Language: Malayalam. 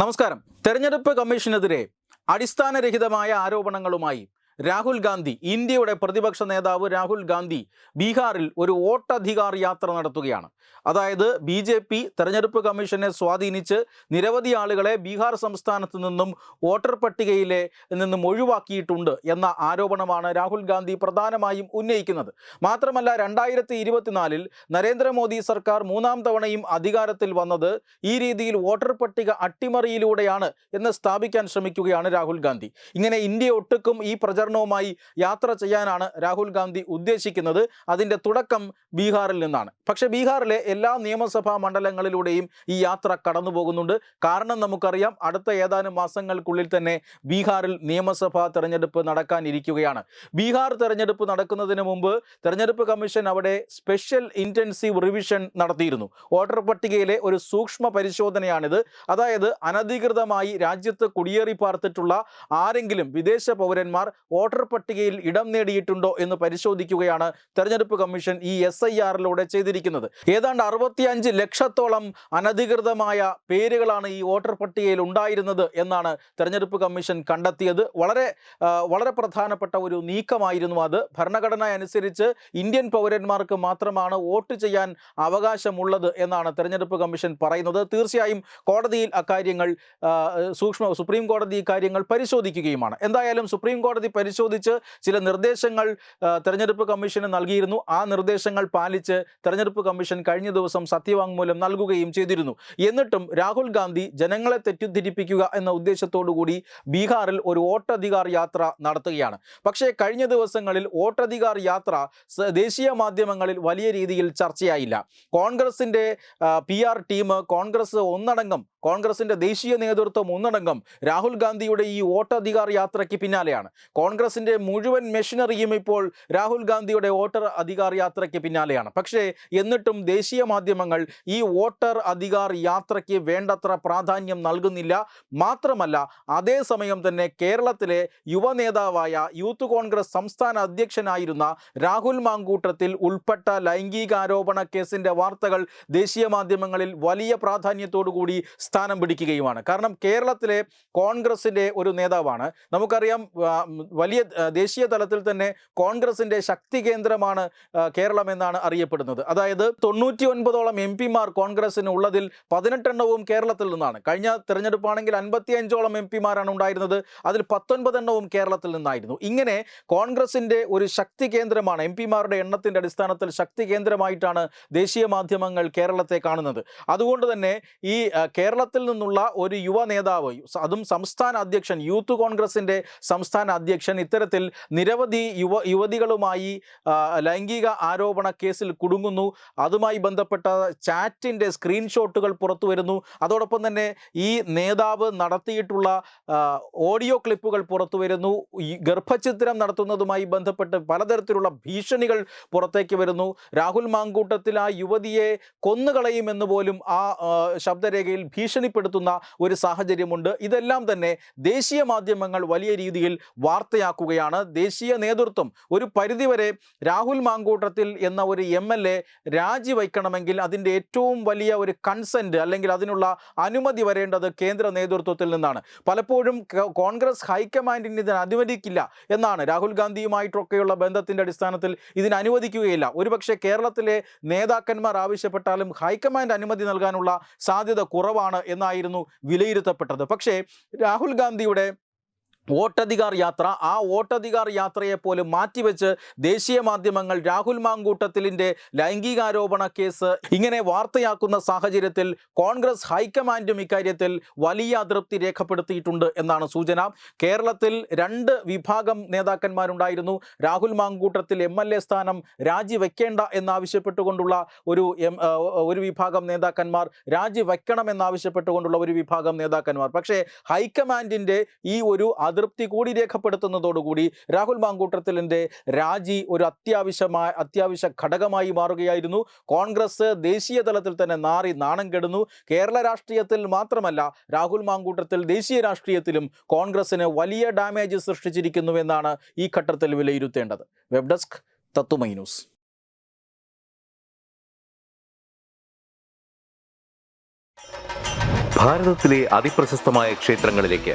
നമസ്കാരം. തെരഞ്ഞെടുപ്പ് കമ്മീഷനെതിരെ അടിസ്ഥാനരഹിതമായ ആരോപണങ്ങളുമായി രാഹുൽ ഗാന്ധി ഇന്ത്യയുടെ പ്രതിപക്ഷ നേതാവ് രാഹുൽ ഗാന്ധി ബീഹാറിൽ ഒരു വോട്ടധികാർ യാത്ര നടത്തുകയാണ്. അതായത് ബി ജെ പി തെരഞ്ഞെടുപ്പ് കമ്മീഷനെ സ്വാധീനിച്ച് നിരവധി ആളുകളെ ബീഹാർ സംസ്ഥാനത്ത് നിന്നും വോട്ടർ പട്ടികയിലെ നിന്നും ഒഴിവാക്കിയിട്ടുണ്ട് എന്ന ആരോപണമാണ് രാഹുൽ ഗാന്ധി പ്രധാനമായും ഉന്നയിക്കുന്നത്. മാത്രമല്ല രണ്ടായിരത്തി ഇരുപത്തിനാലിൽ നരേന്ദ്രമോദി സർക്കാർ മൂന്നാം തവണയും അധികാരത്തിൽ വന്നത് ഈ രീതിയിൽ വോട്ടർ പട്ടിക അട്ടിമറിയിലൂടെയാണ് എന്ന് സ്ഥാപിക്കാൻ ശ്രമിക്കുകയാണ് രാഹുൽ ഗാന്ധി. ഇങ്ങനെ ഇന്ത്യ ഒട്ടുക്കും ഈ പ്രചരണവുമായി യാത്ര ചെയ്യാനാണ് രാഹുൽ ഗാന്ധി ഉദ്ദേശിക്കുന്നത്. അതിന്റെ തുടക്കം ബീഹാറിൽ നിന്നാണ്. പക്ഷേ ബീഹാറിലെ എല്ലാ നിയമസഭാ മണ്ഡലങ്ങളിലൂടെയും ഈ യാത്ര കടന്നു കാരണം നമുക്കറിയാം അടുത്ത ഏതാനും മാസങ്ങൾക്കുള്ളിൽ തന്നെ ബീഹാറിൽ നിയമസഭാ തെരഞ്ഞെടുപ്പ് നടക്കാനിരിക്കുകയാണ് ബീഹാർ തെരഞ്ഞെടുപ്പ് നടക്കുന്നതിന് മുമ്പ് തെരഞ്ഞെടുപ്പ് കമ്മീഷൻ അവിടെ സ്പെഷ്യൽ ഇന്റൻസീവ് റിവിഷൻ നടത്തിയിരുന്നു. വോട്ടർ പട്ടികയിലെ ഒരു സൂക്ഷ്മ പരിശോധനയാണിത്. അതായത് അനധികൃതമായി രാജ്യത്ത് കുടിയേറി പാർത്തിട്ടുള്ള ആരെങ്കിലും വിദേശ പൗരന്മാർ വോട്ടർ പട്ടികയിൽ ഇടം നേടിയിട്ടുണ്ടോ എന്ന് പരിശോധിക്കുകയാണ് തെരഞ്ഞെടുപ്പ് കമ്മീഷൻ ഈ എസ് ഐ ആറിലൂടെ ചെയ്തിരിക്കുന്നത്. ഏതാണ്ട് അറുപത്തിയഞ്ച് ലക്ഷത്തോളം അനധികൃതമായ പേരുകളാണ് ഈ വോട്ടർ പട്ടികയിൽ ഉണ്ടായിരുന്നത് എന്നാണ് തെരഞ്ഞെടുപ്പ് കമ്മീഷൻ കണ്ടെത്തിയത്. വളരെ വളരെ പ്രധാനപ്പെട്ട ഒരു നീക്കമായിരുന്നു അത്. ഭരണഘടന അനുസരിച്ച് ഇന്ത്യൻ പൗരന്മാർക്ക് മാത്രമാണ് വോട്ട് ചെയ്യാൻ അവകാശമുള്ളത് എന്നാണ് തെരഞ്ഞെടുപ്പ് കമ്മീഷൻ പറയുന്നത്. തീർച്ചയായും കോടതിയിൽ അക്കാര്യങ്ങൾ സൂക്ഷ്മ സുപ്രീം കോടതി ഇക്കാര്യങ്ങൾ പരിശോധിക്കുകയുമാണ്. എന്തായാലും സുപ്രീം കോടതി പരിശോധിച്ച് ചില നിർദ്ദേശങ്ങൾ തെരഞ്ഞെടുപ്പ് കമ്മീഷന് നൽകിയിരുന്നു. ആ നിർദ്ദേശങ്ങൾ പാലിച്ച് തെരഞ്ഞെടുപ്പ് കമ്മീഷൻ കഴിഞ്ഞ ദിവസം സത്യവാങ്മൂലം നൽകുകയും ചെയ്തിരുന്നു. എന്നിട്ടും രാഹുൽ ഗാന്ധി ജനങ്ങളെ തെറ്റിദ്ധരിപ്പിക്കുക എന്ന ഉദ്ദേശത്തോടു കൂടി ബീഹാറിൽ ഒരു വോട്ടധികാർ യാത്ര നടത്തുകയാണ്. പക്ഷേ കഴിഞ്ഞ ദിവസങ്ങളിൽ വോട്ടധികാർ യാത്ര ദേശീയ മാധ്യമങ്ങളിൽ വലിയ രീതിയിൽ ചർച്ചയായില്ല. കോൺഗ്രസിന്റെ പി ആർ ടീം കോൺഗ്രസ് ഒന്നടങ്കം കോൺഗ്രസിന്റെ ദേശീയ നേതൃത്വം ഒന്നടങ്കം രാഹുൽ ഗാന്ധിയുടെ ഈ വോട്ടധികാർ യാത്രയ്ക്ക് പിന്നാലെയാണ്. കോൺഗ്രസിന്റെ മുഴുവൻ മെഷീനറിയും ഇപ്പോൾ രാഹുൽ ഗാന്ധിയുടെ വോട്ടർ അധികാർ യാത്രയ്ക്ക് പിന്നാലെയാണ്. പക്ഷേ എന്നിട്ടും ദേശീയ മാധ്യമങ്ങൾ ഈ വോട്ടർ അധികാർ യാത്രയ്ക്ക് വേണ്ടത്ര പ്രാധാന്യം നൽകുന്നില്ല. മാത്രമല്ല അതേസമയം തന്നെ കേരളത്തിലെ യുവ നേതാവായ യൂത്ത് കോൺഗ്രസ് സംസ്ഥാന അധ്യക്ഷനായിരുന്ന രാഹുൽ മാങ്കൂട്ടത്തിൽ ഉൾപ്പെട്ട ലൈംഗികാരോപണ കേസിന്റെ വാർത്തകൾ ദേശീയ മാധ്യമങ്ങളിൽ വലിയ പ്രാധാന്യത്തോടു കൂടി സ്ഥാനം പിടിക്കുകയുമാണ്. കാരണം കേരളത്തിലെ കോൺഗ്രസിന്റെ ഒരു നേതാവാണ്. നമുക്കറിയാം വലിയ ദേശീയ തലത്തിൽ തന്നെ കോൺഗ്രസിന്റെ ശക്തി കേന്ദ്രമാണ് കേരളം എന്നാണ് അറിയപ്പെടുന്നത്. അതായത് തൊണ്ണൂറ്റി ഒൻപതോളം എം പിമാർ കോൺഗ്രസിന് ഉള്ളതിൽ പതിനെട്ടെണ്ണവും കേരളത്തിൽ നിന്നാണ്. കഴിഞ്ഞ തെരഞ്ഞെടുപ്പാണെങ്കിൽ അൻപത്തി അഞ്ചോളം എം പിമാരാണ് ഉണ്ടായിരുന്നത്. അതിൽ പത്തൊൻപതെണ്ണവും കേരളത്തിൽ നിന്നായിരുന്നു. ഇങ്ങനെ കോൺഗ്രസിന്റെ ഒരു ശക്തി കേന്ദ്രമാണ് എം പിമാരുടെ എണ്ണത്തിന്റെ അടിസ്ഥാനത്തിൽ ശക്തി കേന്ദ്രമായിട്ടാണ് ദേശീയ മാധ്യമങ്ങൾ കേരളത്തെ കാണുന്നത്. അതുകൊണ്ട് തന്നെ ഈ ആ, കേരളത്തിൽ നിന്നുള്ള ഒരു യുവ നേതാവ് അതും സംസ്ഥാന അധ്യക്ഷൻ യൂത്ത് കോൺഗ്രസിന്റെ സംസ്ഥാന അധ്യക്ഷൻ ഇത്തരത്തിൽ നിരവധി യുവ യുവതികളുമായി ലൈംഗിക ആരോപണ കേസിൽ കുടുങ്ങുന്നു. അതുമായി ബന്ധപ്പെട്ട ചാറ്റിന്റെ സ്ക്രീൻഷോട്ടുകൾ പുറത്തു വരുന്നു. അതോടൊപ്പം തന്നെ ഈ നേതാവ് നടത്തിയിട്ടുള്ള ഓഡിയോ ക്ലിപ്പുകൾ പുറത്തു വരുന്നു. ഗർഭചിത്രം നടത്തുന്നതുമായി ബന്ധപ്പെട്ട് പലതരത്തിലുള്ള ഭീഷണികൾ പുറത്തേക്ക് വരുന്നു. രാഹുൽ മാങ്കൂട്ടത്തിൽ ആ യുവതിയെ കൊന്നുകളയുമെന്ന് പോലും ആ ശബ്ദരേഖയിൽ ശബ്ദരേഖയിൽ ഭീഷണിപ്പെടുത്തുന്ന ഒരു സാഹചര്യമുണ്ട്. ഇതെല്ലാം തന്നെ ദേശീയ മാധ്യമങ്ങൾ വലിയ രീതിയിൽ വാർത്തയാക്കുകയാണ്. ദേശീയ നേതൃത്വം ഒരു പരിധിവരെ രാഹുൽ മാങ്കൂട്ടത്തിൽ എന്ന ഒരു എം എൽ എ രാജിവയ്ക്കണമെങ്കിൽ അതിന്റെ ഏറ്റവും വലിയ ഒരു കൺസെന്റ് അല്ലെങ്കിൽ അതിനുള്ള അനുമതി വരേണ്ടത് കേന്ദ്ര നേതൃത്വത്തിൽ നിന്നാണ്. പലപ്പോഴും കോൺഗ്രസ് ഹൈക്കമാൻഡിന് ഇതിന് അനുവദിക്കില്ല എന്നാണ്. രാഹുൽ ഗാന്ധിയുമായിട്ടൊക്കെയുള്ള ബന്ധത്തിന്റെ അടിസ്ഥാനത്തിൽ ഇതിന് അനുവദിക്കുകയില്ല. ഒരുപക്ഷെ കേരളത്തിലെ നേതാക്കന്മാർ ആവശ്യപ്പെട്ടാലും ഹൈക്കമാൻഡ് അനുമതി നൽകാനുള്ള സാധ്യത കുറവാണ് എന്നായിരുന്നു വിലയിരുത്തപ്പെട്ടത്. പക്ഷേ രാഹുൽ ഗാന്ധിയുടെ വോട്ടധികാർ യാത്ര. ആ വോട്ടധികാർ യാത്രയെ പോലും മാറ്റിവെച്ച് ദേശീയ മാധ്യമങ്ങൾ രാഹുൽ മാങ്കൂട്ടത്തിലിന്റെ ലൈംഗികാരോപണ കേസ് ഇങ്ങനെ വാർത്തയാക്കുന്ന സാഹചര്യത്തിൽ കോൺഗ്രസ് ഹൈക്കമാൻഡും ഇക്കാര്യത്തിൽ വലിയ അതൃപ്തി രേഖപ്പെടുത്തിയിട്ടുണ്ട് എന്നാണ് സൂചന. കേരളത്തിൽ രണ്ട് വിഭാഗം നേതാക്കന്മാരുണ്ടായിരുന്നു. Rahul Mamkootathil M L A സ്ഥാനം രാജിവെക്കേണ്ട എന്നാവശ്യപ്പെട്ടുകൊണ്ടുള്ള ഒരു ഒരു വിഭാഗം നേതാക്കന്മാർ രാജിവെക്കണം എന്നാവശ്യപ്പെട്ടുകൊണ്ടുള്ള ഒരു വിഭാഗം നേതാക്കന്മാർ. പക്ഷേ ഹൈക്കമാൻഡിന്റെ ഈ ഒരു അതൃപ്തി കൂടി രേഖപ്പെടുത്തുന്നതോടുകൂടി രാഹുൽ മാങ്കൂട്ടത്തിലിന്റെ രാജി ഒരു അത്യാവശ്യമായ അത്യാവശ്യ ഘടകമായി മാറുകയായിരുന്നു. കോൺഗ്രസ് ദേശീയ തലത്തിൽ തന്നെ നാറി നാണം കെടുന്നു. കേരള രാഷ്ട്രീയത്തിൽ മാത്രമല്ല രാഹുൽ മാങ്കൂട്ടത്തിൽ ദേശീയ രാഷ്ട്രീയത്തിലും കോൺഗ്രസിന് വലിയ ഡാമേജ് സൃഷ്ടിച്ചിരിക്കുന്നുവെന്നാണ് ഈ ഘട്ടത്തിൽ വിലയിരുത്തേണ്ടത്. വെബ് ഡെസ്ക് തത്തുമൈ ന്യൂസ്. അതിപ്രശസ്തമായ ക്ഷേത്രങ്ങളിലേക്ക്